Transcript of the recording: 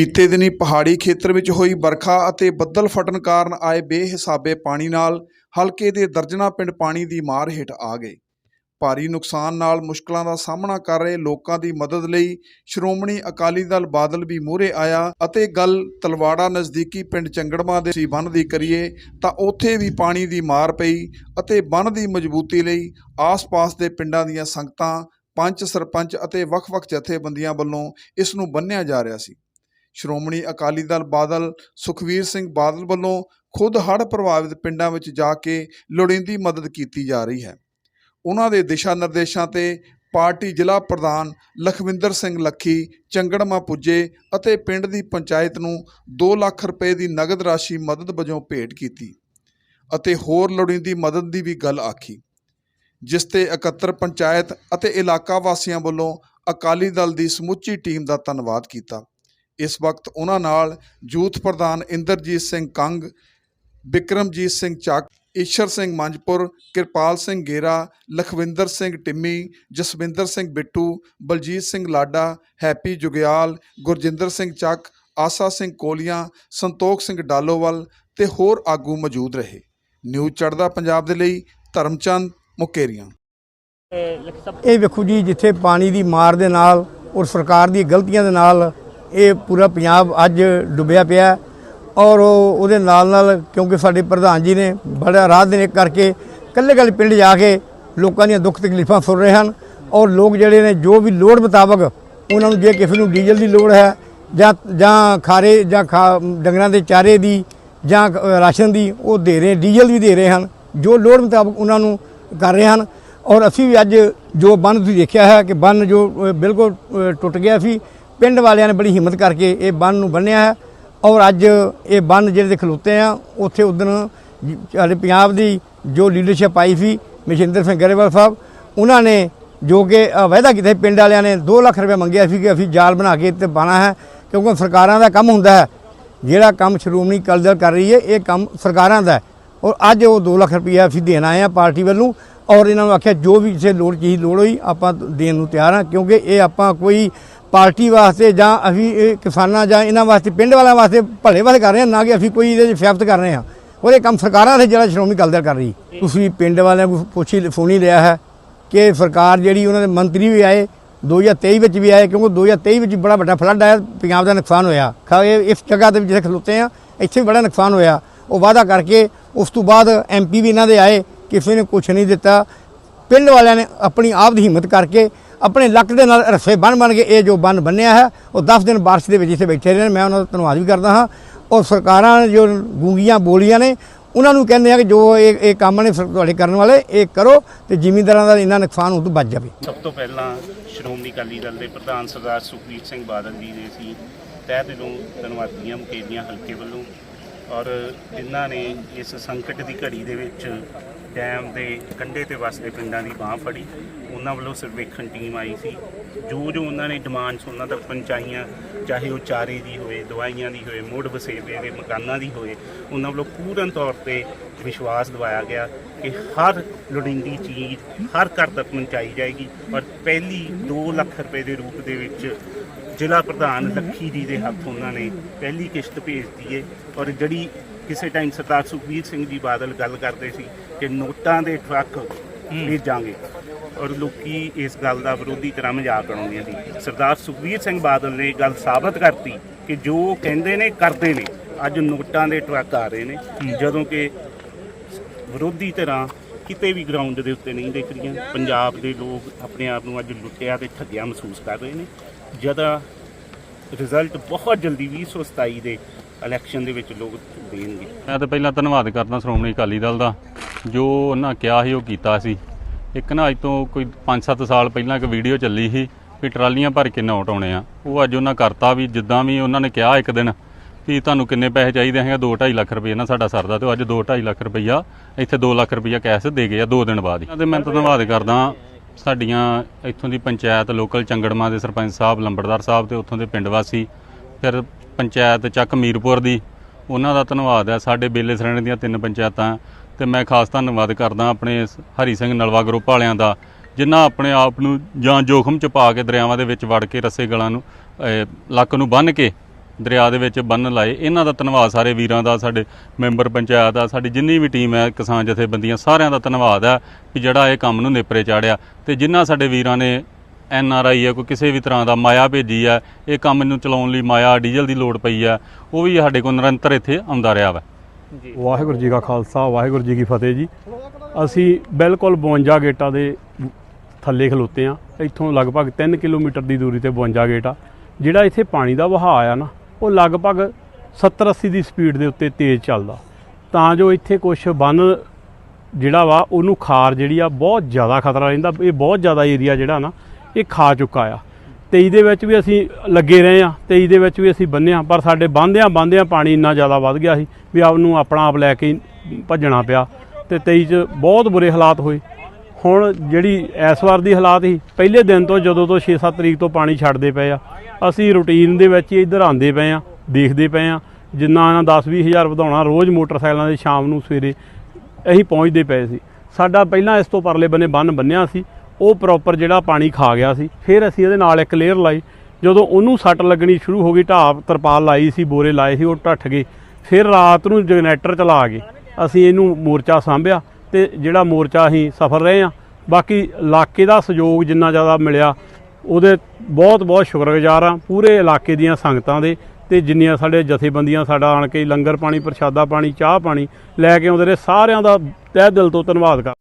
ਬੀਤੇ ਦਿਨੀ ਪਹਾੜੀ ਖੇਤਰ ਵਿੱਚ ਹੋਈ ਵਰਖਾ ਅਤੇ ਬੱਦਲ ਫਟਣ ਕਾਰਨ ਆਏ ਬੇਹਿਸਾਬੇ ਪਾਣੀ ਨਾਲ ਹਲਕੇ ਦੇ ਦਰਜਨਾਂ ਪਿੰਡ ਪਾਣੀ ਦੀ ਮਾਰ ਹੇਠ ਆ ਗਏ। ਭਾਰੀ ਨੁਕਸਾਨ ਨਾਲ ਮੁਸ਼ਕਲਾਂ ਦਾ ਸਾਹਮਣਾ ਕਰ ਰਹੇ ਲੋਕਾਂ ਦੀ ਮਦਦ ਲਈ ਸ਼੍ਰੋਮਣੀ ਅਕਾਲੀ ਦਲ ਬਾਦਲ ਵੀ ਮੂਹਰੇ ਆਇਆ ਅਤੇ ਗੱਲ ਤਲਵਾੜਾ ਨਜ਼ਦੀਕੀ ਪਿੰਡ ਚੰਗੜਮਾ ਦੇ ਸੀ ਬੰਨ੍ਹ ਦੀ ਕਰੀਏ ਤਾਂ ਉੱਥੇ ਵੀ ਪਾਣੀ ਦੀ ਮਾਰ ਪਈ ਅਤੇ ਬੰਨ੍ਹ ਦੀ ਮਜ਼ਬੂਤੀ ਲਈ ਆਸ-ਪਾਸ ਦੇ ਪਿੰਡਾਂ ਦੀਆਂ ਸੰਗਤਾਂ, ਪੰਚ ਸਰਪੰਚ ਅਤੇ ਵੱਖ-ਵੱਖ ਜਥੇਬੰਦੀਆਂ ਵੱਲੋਂ ਇਸ ਨੂੰ ਬੰਨ੍ਹਿਆ ਜਾ ਰਿਹਾ ਸੀ। ਸ਼੍ਰੋਮਣੀ ਅਕਾਲੀ ਦਲ ਬਾਦਲ ਸੁਖਵੀਰ ਸਿੰਘ ਬਾਦਲ ਵੱਲੋਂ ਖੁਦ ਹੜ੍ਹ ਪ੍ਰਭਾਵਿਤ ਪਿੰਡਾਂ ਵਿੱਚ ਜਾ ਕੇ ਲੋੜੀਂਦੀ ਮਦਦ ਕੀਤੀ ਜਾ ਰਹੀ ਹੈ। ਉਹਨਾਂ ਦੇ ਦਿਸ਼ਾ ਨਿਰਦੇਸ਼ਾਂ ਤੇ ਪਾਰਟੀ ਜ਼ਿਲ੍ਹਾ ਪ੍ਰਧਾਨ ਲਖਵਿੰਦਰ ਸਿੰਘ ਲੱਖੀ, ਚੰਗੜਮਾ ਪੁੱਜੇ ਅਤੇ ਪਿੰਡ ਦੀ ਪੰਚਾਇਤ ਨੂੰ 2 ਲੱਖ ਰੁਪਏ ਦੀ ਨਗਦ ਰਾਸ਼ੀ ਮਦਦ ਵਜੋਂ ਭੇਟ ਕੀਤੀ ਅਤੇ ਹੋਰ ਲੋੜੀਂਦੀ ਮਦਦ ਦੀ ਵੀ ਗੱਲ ਆਖੀ, ਜਿਸ ਤੇ ਇਕੱਤਰ ਪੰਚਾਇਤ ਅਤੇ ਇਲਾਕਾ ਵਾਸੀਆਂ ਵੱਲੋਂ ਅਕਾਲੀ ਦਲ ਦੀ ਸਮੁੱਚੀ ਟੀਮ ਦਾ ਧੰਨਵਾਦ ਕੀਤਾ। ਇਸ ਵਕਤ ਉਹਨਾਂ ਨਾਲ ਯੂਥ ਪ੍ਰਧਾਨ ਇੰਦਰਜੀਤ ਸਿੰਘ ਕੰਗ, ਬਿਕਰਮਜੀਤ ਸਿੰਘ ਚੱਕ, ਈਸ਼ਰ ਸਿੰਘ ਮੰਜਪੁਰ, ਕਿਰਪਾਲ ਸਿੰਘ ਗੇਰਾ, ਲਖਵਿੰਦਰ ਸਿੰਘ ਟਿੰਮੀ, ਜਸਵਿੰਦਰ ਸਿੰਘ ਬਿੱਟੂ, ਬਲਜੀਤ ਸਿੰਘ ਲਾਡਾ, ਹੈਪੀ ਜੁਗਿਆਲ, ਗੁਰਜਿੰਦਰ ਸਿੰਘ ਚੱਕ, ਆਸਾ ਸਿੰਘ ਕੋਲੀਆਂ, ਸੰਤੋਖ ਸਿੰਘ ਡਾਲੋਵਾਲ ਤੇ ਹੋਰ ਆਗੂ ਮੌਜੂਦ ਰਹੇ। ਨਿਊਜ਼ ਚੜ੍ਹਦਾ ਪੰਜਾਬ ਦੇ ਲਈ, ਧਰਮਚੰਦ ਮੁਕੇਰੀਆਂ। ਇਹ ਵੇਖੋ ਜੀ, ਜਿੱਥੇ ਪਾਣੀ ਦੀ ਮਾਰ ਦੇ ਨਾਲ ਔਰ ਸਰਕਾਰ ਦੀ ਗਲਤੀਆਂ ਦੇ ਨਾਲ ਇਹ ਪੂਰਾ ਪੰਜਾਬ ਅੱਜ ਡੁੱਬਿਆ ਪਿਆ ਔਰ ਉਹ- ਉਹਦੇ ਨਾਲ ਨਾਲ ਕਿਉਂਕਿ ਸਾਡੇ ਪ੍ਰਧਾਨ ਜੀ ਨੇ ਬੜਾ ਰਾਹ ਦਿਨ ਇੱਕ ਕਰਕੇ ਕੱਲੇ ਕੱਲੇ ਪਿੰਡ ਜਾ ਕੇ ਲੋਕਾਂ ਦੀਆਂ ਦੁੱਖ ਤਕਲੀਫਾਂ ਸੁਣ ਰਹੇ ਹਨ ਔਰ ਲੋਕ ਜਿਹੜੇ ਨੇ ਜੋ ਵੀ ਲੋੜ ਮੁਤਾਬਕ ਉਹਨਾਂ ਨੂੰ ਜੇ ਕਿਸੇ ਨੂੰ ਡੀਜ਼ਲ ਦੀ ਲੋੜ ਹੈ ਜਾਂ ਜਾਂ ਖਾਰੇ ਜਾਂ ਖਾ ਡੰਗਰਾਂ ਦੇ ਚਾਰੇ ਦੀ ਜਾਂ ਰਾਸ਼ਨ ਦੀ ਉਹ ਦੇ ਰਹੇ, ਡੀਜ਼ਲ ਵੀ ਦੇ ਰਹੇ ਹਨ, ਜੋ ਲੋੜ ਮੁਤਾਬਕ ਉਹਨਾਂ ਨੂੰ ਕਰ ਰਹੇ ਹਨ। ਔਰ ਅਸੀਂ ਵੀ ਅੱਜ ਜੋ ਬੰਨ ਤੁਸੀਂ ਦੇਖਿਆ ਹੈ ਕਿ ਬੰਨ ਜੋ ਬਿਲਕੁਲ ਟੁੱਟ ਗਿਆ ਸੀ ਪਿੰਡ ਵਾਲਿਆਂ ਨੇ ਬੜੀ ਹਿੰਮਤ ਕਰਕੇ ਇਹ ਬੰਨ ਨੂੰ ਬੰਨਿਆ ਹੈ ਔਰ ਅੱਜ ਇਹ ਬੰਨ ਜਿਹੜੇ ਦੇ ਖਲੋਤੇ ਆ ਉੱਥੇ ਉਦੋਂ ਸਾਡੇ ਪੰਜਾਬ ਦੀ ਜੋ ਲੀਡਰਸ਼ਿਪ ਆਈ ਸੀ ਮਸ਼ਿੰਦਰ ਸਿੰਘ ਗਰੇਵਾਲ ਸਾਹਿਬ ਉਹਨਾਂ ਨੇ ਜੋ ਕਿ ਅ, ਵਾਅਦਾ ਕੀਤਾ ਪਿੰਡ ਵਾਲਿਆਂ ਨੇ 2 ਲੱਖ ਰੁਪਏ ਮੰਗਿਆ ਸੀ ਕਿ ਅਸੀਂ ਜਾਲ ਬਣਾ ਕੇ ਤੇ ਬਾਣਾ ਹੈ ਕਿਉਂਕਿ ਸਰਕਾਰਾਂ ਦਾ ਕੰਮ ਹੁੰਦਾ ਹੈ। ਜਿਹੜਾ ਕੰਮ ਸ਼੍ਰੋਮਣੀ ਅਕਾਲੀ ਦਲ ਕਰ ਰਹੀ ਹੈ ਇਹ ਕੰਮ ਸਰਕਾਰਾਂ ਦਾ ਔਰ ਅੱਜ ਉਹ 2 ਲੱਖ ਰੁਪਈਆ ਅਸੀਂ ਦੇਣ ਆਏ ਆ ਪਾਰਟੀ ਵੱਲੋਂ ਔਰ ਇਹਨਾਂ ਨੂੰ ਆਖਿਆ ਜੋ ਵੀ ਕਿਸੇ ਲੋੜ ਚੀਜ਼ ਲੋੜ ਹੋਈ ਆਪਾਂ ਦੇਣ ਨੂੰ ਤਿਆਰ ਹਾਂ ਕਿਉਂਕਿ ਇਹ ਆਪਾਂ ਕੋਈ ਪਾਰਟੀ ਵਾਸਤੇ ਜਾਂ ਅਸੀਂ ਇਹ ਕਿਸਾਨਾਂ ਜਾਂ ਇਹਨਾਂ ਵਾਸਤੇ, ਪਿੰਡ ਵਾਲਿਆਂ ਵਾਸਤੇ ਭਲੇ ਵਾਲੇ ਕਰ ਰਹੇ ਹਾਂ, ਨਾ ਕਿ ਅਸੀਂ ਕੋਈ ਇਹਦੇ 'ਚ ਸਿਫਤ ਕਰ ਰਹੇ ਹਾਂ। ਉਹਦੇ ਕੰਮ ਸਰਕਾਰਾਂ 'ਤੇ ਜਿਹੜਾ ਸ਼੍ਰੋਮਣੀ ਅਕਾਲੀ ਦਲ ਕਰ ਰਹੀ। ਤੁਸੀਂ ਪਿੰਡ ਵਾਲਿਆਂ ਨੂੰ ਪੁੱਛੀ, ਫੋਨ ਹੀ ਲਿਆ ਹੈ ਕਿ ਸਰਕਾਰ ਜਿਹੜੀ ਉਹਨਾਂ ਦੇ ਮੰਤਰੀ ਵੀ ਆਏ 2023 ਵਿੱਚ ਵੀ ਆਏ, ਕਿਉਂਕਿ 2023 ਵਿੱਚ ਬੜਾ ਵੱਡਾ ਫਲੱਡ ਆਇਆ, ਪੰਜਾਬ ਦਾ ਨੁਕਸਾਨ ਹੋਇਆ। ਖਾ ਇਸ ਜਗ੍ਹਾ ਤੇ ਜਿੱਥੇ ਖਲੋਤੇ ਆ ਇੱਥੇ ਵੀ ਬੜਾ ਨੁਕਸਾਨ ਹੋਇਆ। ਉਹ ਵਾਅਦਾ ਕਰਕੇ ਉਸ ਤੋਂ ਬਾਅਦ ਐਮਪੀ ਵੀ ਇਹਨਾਂ ਦੇ ਆਏ, ਕਿਸੇ ਨੇ ਕੁਝ ਨਹੀਂ ਦਿੱਤਾ। ਪਿੰਡ ਵਾਲਿਆਂ ਨੇ ਆਪਣੀ ਆਪ ਦੀ ਹਿੰਮਤ ਕਰਕੇ ਆਪਣੇ ਲੱਕ ਦੇ ਨਾਲ ਰਸੇ ਬਣ ਬਣ ਕੇ ਇਹ ਜੋ ਬੰਨ ਬੰਨਿਆ ਹੈ, ਉਹ 10 ਦਿਨ ਬਾਰਿਸ਼ ਦੇ ਵਿੱਚ ਇੱਥੇ ਬੈਠੇ ਰਹੇ ਨੇ ਮੈਂ ਉਹਨਾਂ ਦਾ ਧੰਨਵਾਦ ਵੀ ਕਰਦਾ ਹਾਂ। ਔਰ ਸਰਕਾਰਾਂ ਜੋ ਗੂੰਗੀਆਂ ਬੋਲੀਆਂ ਨੇ, ਉਹਨਾਂ ਨੂੰ ਕਹਿੰਦੇ ਆ ਕਿ ਜੋ ਇਹ ਇਹ ਕੰਮ ਨੇ ਸਰ- ਤੁਹਾਡੇ ਕਰਨ ਵਾਲੇ, ਇਹ ਕਰੋ ਤੇ ਜ਼ਿਮੀਂਦਾਰਾਂ ਦਾ ਇੰਨਾ ਨੁਕਸਾਨ ਹੋਣ ਤੋਂ ਬਚ ਜਾਵੇ। ਸਭ ਤੋਂ ਪਹਿਲਾਂ ਸ਼੍ਰੋਮਣੀ ਅਕਾਲੀ ਦਲ ਦੇ ਪ੍ਰਧਾਨ ਸਰਦਾਰ ਸੁਖਬੀਰ ਸਿੰਘ ਬਾਦਲ ਜੀ ਦੇ ਸੀ ਤਹਿ ਦਿਲੋਂ ਧੰਨਵਾਦੀਆਂ ਮੁਕੇਰੀਆਂ ਹਲਕੇ ਵੱਲੋਂ ਔਰ ਜਿਨ੍ਹਾਂ ਨੇ ਇਸ ਸੰਕਟ ਦੀ ਘੜੀ ਦੇ ਵਿੱਚ ਡੈਮ ਦੇ ਕੰਢੇ ਤੇ ਵਸਦੇ ਪਿੰਡਾਂ ਦੀ ਬਾਹ ਫੜੀ। ਉਹਨਾਂ ਵੱਲੋਂ ਸਰਵੇਖਣ ਟੀਮ ਆਈ ਸੀ। ਜੋ ਜੋ ਉਹਨਾਂ ਨੇ ਡਿਮਾਂਡਸ ਉਹਨਾਂ ਤੱਕ ਪਹੁੰਚਾਈਆਂ ਚਾਹੇ ਉਹ ਚਾਰੇ ਦੀ ਹੋਵੇ ਦਵਾਈਆਂ ਦੀ ਹੋਵੇ ਮੁੜ ਵਸੇਬੇ ਦੇ, ਮਕਾਨਾਂ ਦੀ ਹੋਵੇ ਉਹਨਾਂ ਵੱਲੋਂ ਪੂਰਨ ਤੌਰ ਤੇ ਵਿਸ਼ਵਾਸ ਦਿਵਾਇਆ ਗਿਆ ਕਿ ਹਰ ਲੋੜੀਂਦੀ ਚੀਜ਼, ਹਰ ਘਰ ਤੱਕ ਪਹੁੰਚਾਈ ਜਾਏਗੀ। ਔਰ ਪਹਿਲੀ 2 ਲੱਖ ਰੁਪਏ ਦੇ ਰੂਪ ਦੇ ਵਿੱਚ ਜ਼ਿਲ੍ਹਾ ਪ੍ਰਧਾਨ ਲੱਖੀ ਜੀ ਦੇ ਹੱਥ ਉਹਨਾਂ ਨੇ ਪਹਿਲੀ ਕਿਸ਼ਤ ਭੇਜਤੀ ਹੈ ਔਰ ਜਿਹੜੀ ਕਿਸੇ ਟਾਈਮ ਸਰਦਾਰ ਸੁਖਬੀਰ ਸਿੰਘ ਜੀ ਬਾਦਲ ਗੱਲ ਕਰਦੇ ਸੀ ਕਿ ਨੋਟਾਂ ਦੇ ਟਰੱਕ ਭੇਜਾਂਗੇ ਔਰ ਲੋਕੀ ਇਸ ਗੱਲ ਦਾ ਵਿਰੋਧੀ ਤਰ੍ਹਾਂ ਮਜ਼ਾਕ ਉਡਾਉਂਦੇ ਸੀ। ਸਰਦਾਰ ਸੁਖਬੀਰ ਸਿੰਘ ਬਾਦਲ ਨੇ ਇਹ ਗੱਲ ਸਾਬਤ ਕਰਤੀ ਕਿ ਜੋ ਕਹਿੰਦੇ ਨੇ ਕਰਦੇ ਨੇ। ਅੱਜ ਨੋਟਾਂ ਦੇ ਟਰੱਕ ਆ ਰਹੇ ਨੇ। ਜਦੋਂ ਕਿ ਵਿਰੋਧੀ ਤਰ੍ਹਾਂ ਕਿਤੇ ਵੀ ਗਰਾਊਂਡ ਦੇ ਉੱਤੇ ਨਹੀਂ ਦਿਖ ਰਹੀਆਂ। ਪੰਜਾਬ ਦੇ ਲੋਕ ਆਪਣੇ ਆਪ ਨੂੰ ਅੱਜ ਲੁੱਟਿਆ ਤੇ ਠੱਗਿਆ ਮਹਿਸੂਸ ਕਰ ਰਹੇ ਨੇ। ਜਿਹਦਾ ਰਿਜ਼ਲਟ ਬਹੁਤ ਜਲਦੀ 2027 ਦੇ ਇਲੈਕਸ਼ਨ ਦੇ ਵਿੱਚ ਲੋਕ ਦੇਣਗੇ। ਮੈਂ ਤਾਂ ਪਹਿਲਾਂ ਧੰਨਵਾਦ ਕਰਦਾ ਸ਼੍ਰੋਮਣੀ ਅਕਾਲੀ ਦਲ ਦਾ। ਜੋ ਉਹਨਾਂ ਕਿਹਾ ਸੀ ਉਹ ਕੀਤਾ ਸੀ। ਇੱਕ ਨਾ ਅੱਜ ਤੋਂ ਕੋਈ 5-7 ਸਾਲ ਪਹਿਲਾਂ ਇੱਕ ਵੀਡੀਓ ਚੱਲੀ ਸੀ ਵੀ ਟਰਾਲੀਆਂ ਭਰ ਕੇ ਨੋਟ ਆਉਣੇ ਆ। ਉਹ ਅੱਜ ਉਹਨਾਂ ਕਰਤਾ ਵੀ ਜਿੱਦਾਂ ਵੀ ਉਹਨਾਂ ਨੇ ਕਿਹਾ ਇੱਕ ਦਿਨ ਵੀ ਤੁਹਾਨੂੰ ਕਿੰਨੇ ਪੈਸੇ ਚਾਹੀਦੇ ਹੈਗਾ? 2.5 ਲੱਖ ਰੁਪਏ ਨਾ ਸਾਡਾ ਸਰਦਾ ਤੇ ਉਹ ਅੱਜ 2.5 ਲੱਖ ਰੁਪਈਆ ਇੱਥੇ 2 ਲੱਖ ਰੁਪਈਆ ਕੈਸ਼ ਦੇ ਗਏ ਆ 2 ਦਿਨ ਬਾਅਦ ਹੀ। ਤੇ ਮੈਂ ਤਾਂ ਧੰਨਵਾਦ ਕਰਦਾ ਸਾਡੀਆਂ ਇੱਥੋਂ ਦੀ ਪੰਚਾਇਤ ਲੋਕਲ ਚੰਗੜਮਾ ਦੇ ਸਰਪੰਚ ਸਾਹਿਬ, ਲੰਬੜਦਾਰ ਸਾਹਿਬ ਤੇ ਉੱਥੋਂ ਦੇ ਪਿੰਡ ਵਾਸੀ, ਫਿਰ ਪੰਚਾਇਤ ਚੱਕ ਮੀਰਪੁਰ ਦੀ ਉਹਨਾਂ ਦਾ ਧੰਨਵਾਦ ਹੈ। ਸਾਡੇ ਬੇਲੇ ਸਰਣੇ ਦੀਆਂ ਤਿੰਨ ਪੰਚਾਇਤਾਂ ਤੇ ਮੈਂ ਖਾਸ ਧੰਨਵਾਦ ਕਰਦਾ ਆਪਣੇ ਹਰੀ ਸਿੰਘ ਨਲਵਾ ਗਰੁੱਪ ਵਾਲਿਆਂ ਦਾ, ਜਿਨ੍ਹਾਂ ਆਪਣੇ ਆਪ ਨੂੰ ਜਾਂ ਜੋਖਮ ਚ ਪਾ ਕੇ ਦਰਿਆਵਾਂ ਦੇ ਵਿੱਚ ਵੜ ਕੇ ਰੱਸੇ ਗਲਾਂ ਨੂੰ ਲੱਕ ਨੂੰ ਬੰਨ੍ਹ ਕੇ ਦਰਿਆ ਦੇ ਵਿੱਚ ਬੰਨ ਲਾਏ। ਇਹਨਾਂ ਦਾ ਧੰਨਵਾਦ ਸਾਰੇ ਵੀਰਾਂ ਦਾ, ਸਾਡੇ ਮੈਂਬਰ ਪੰਚਾਇਤ ਦਾ, ਸਾਡੀ ਜਿੰਨੀ ਵੀ ਟੀਮ ਹੈ, ਕਿਸਾਨ ਜਥੇਬੰਦੀਆਂ, ਸਾਰਿਆਂ ਦਾ ਧੰਨਵਾਦ ਹੈ ਕਿ ਜਿਹੜਾ ਇਹ ਕੰਮ ਨੂੰ ਨੇਪਰੇ ਚਾੜਿਆ। ਤੇ ਜਿਨ੍ਹਾਂ ਸਾਡੇ ਵੀਰਾਂ ਨੇ ਐਨ ਆਰ ਆਈ ਹੈ ਕੋਈ ਕਿਸੇ ਵੀ ਤਰ੍ਹਾਂ ਦਾ ਮਾਇਆ ਭੇਜੀ ਹੈ ਇਹ ਕੰਮ ਨੂੰ ਚਲਾਉਣ ਲਈ ਮਾਇਆ ਡੀਜ਼ਲ ਦੀ ਲੋੜ ਪਈ ਹੈ ਉਹ ਵੀ ਸਾਡੇ ਕੋਲ ਨਿਰੰਤਰ ਇੱਥੇ ਆਉਂਦਾ ਰਿਹਾ ਵਾ। ਜੀ। ਵਾਹਿਗੁਰੂ ਜੀ ਕਾ ਖਾਲਸਾ ਵਾਹਿਗੁਰੂ ਜੀ ਕੀ ਫਤਿਹ ਜੀ। ਅਸੀਂ ਬਿਲਕੁਲ 52 ਗੇਟਾਂ ਦੇ ਥੱਲੇ ਖਲੋਤੇ ਆ ਇੱਥੋਂ ਲਗਭਗ 3 ਕਿਲੋਮੀਟਰ ਦੀ ਦੂਰੀ ਤੇ 52 ਗੇਟ ਆ। ਜਿਹੜਾ ਇੱਥੇ ਪਾਣੀ ਦਾ ਵਹਾਅ ਆ ਨਾ ਉਹ ਲਗਭਗ 70 80 ਦੀ ਸਪੀਡ ਦੇ ਉੱਤੇ ਤੇਜ਼ ਚੱਲਦਾ। ਤਾਂ ਜੋ ਇੱਥੇ ਕੁਝ ਬੰਨ ਜਿਹੜਾ ਵਾ ਉਹਨੂੰ ਖਾਰ ਜਿਹੜੀ ਆ ਬਹੁਤ ਜ਼ਿਆਦਾ ਖਤਰਾ ਰਹਿੰਦਾ। ਇਹ ਬਹੁਤ ਜ਼ਿਆਦਾ ਏਰੀਆ ਜਿਹੜਾ ਨਾ ਇਹ ਖਾ ਚੁੱਕਾ ਆ। 23 ਦੇ ਵਿੱਚ ਵੀ ਅਸੀਂ ਲੱਗੇ ਰਹੇ ਆ 23 ਦੇ ਵਿੱਚ ਵੀ ਅਸੀਂ ਬੰਨਿਆ ਪਰ ਸਾਡੇ ਬੰਦਿਆਂ ਬੰਦਿਆਂ ਪਾਣੀ ਇੰਨਾ ਜ਼ਿਆਦਾ ਵੱਧ ਗਿਆ ਸੀ ਵੀ ਆਪ ਨੂੰ ਆਪਣਾ ਆਪ ਲੈ ਕੇ ਭੱਜਣਾ ਪਿਆ ਤੇ 23 ਚ ਬਹੁਤ ਬੁਰੇ ਹਾਲਾਤ ਹੋਏ। ਹੁਣ ਜਿਹੜੀ ਇਸ ਵਾਰ ਦੀ ਹਾਲਾਤ ਸੀ, ਪਹਿਲੇ ਦਿਨ ਤੋਂ ਜਦੋਂ ਤੋਂ 6-7 ਤਰੀਕ ਤੋਂ ਪਾਣੀ ਛੱਡਦੇ ਪਏ ਆ, ਅਸੀਂ ਰੂਟੀਨ ਦੇ ਵਿੱਚ ਹੀ ਇੱਧਰ ਆਉਂਦੇ ਪਏ ਆ, ਦੇਖਦੇ ਪਏ ਆ, ਜਿੰਨਾ ਇਹਨਾਂ 10-20 ਹਜ਼ਾਰ ਵਧਾਉਣਾ, ਰੋਜ਼ ਮੋਟਰਸਾਈਕਲਾਂ ਦੇ ਸ਼ਾਮ ਨੂੰ ਸਵੇਰੇ ਅਸੀਂ ਪਹੁੰਚਦੇ ਪਏ ਸੀ। ਸਾਡਾ ਪਹਿਲਾਂ ਇਸ ਤੋਂ ਪਰਲੇ ਬੰਨੇ ਬੰਨ ਬੰਨਿਆ ਸੀ ਉਹ ਪ੍ਰੋਪਰ ਜਿਹੜਾ ਪਾਣੀ ਖਾ ਗਿਆ ਸੀ। ਫਿਰ ਅਸੀਂ ਇਹਦੇ ਨਾਲ ਇੱਕ ਲੇਅਰ ਲਾਈ। ਜਦੋਂ ਉਹਨੂੰ ਸੱਟ ਲੱਗਣੀ ਸ਼ੁਰੂ ਹੋ ਗਈ ਢਾਬ ਤਰਪਾਲ ਲਾਈ ਸੀ, ਬੋਰੇ ਲਾਏ ਸੀ, ਉਹ ਢੱਠ ਗਏ। ਫਿਰ ਰਾਤ ਨੂੰ ਜਨਰੇਟਰ ਚਲਾ ਕੇ ਅਸੀਂ ਇਹਨੂੰ ਮੋਰਚਾ ਸਾਂਭਿਆ ਤੇ ਜਿਹੜਾ ਮੋਰਚਾ ਅਸੀਂ ਸਫਲ ਰਹੇ ਆ ਬਾਕੀ ਇਲਾਕੇ ਦਾ ਸਹਿਯੋਗ ਜਿੰਨਾ ਜ਼ਿਆਦਾ ਮਿਲਿਆ, ਉਹਦੇ ਬਹੁਤ ਬਹੁਤ ਸ਼ੁਕਰਗੁਜ਼ਾਰ ਆ ਪੂਰੇ ਇਲਾਕੇ ਦੀਆਂ ਸੰਗਤਾਂ ਦੇ ਤੇ ਜਿੰਨੀਆਂ ਸਾਡੇ ਜਥੇਬੰਦੀਆਂ, ਸਾਡਾ ਆਣ ਕੇ ਲੰਗਰ ਪਾਣੀ, ਪ੍ਰਸ਼ਾਦਾ ਪਾਣੀ, ਚਾਹ ਪਾਣੀ ਲੈ ਕੇ ਆਉਂਦੇ ਰਹੇ, ਸਾਰਿਆਂ ਦਾ ਤਹਿ ਦਿਲ ਤੋਂ ਧੰਨਵਾਦ ਕਰ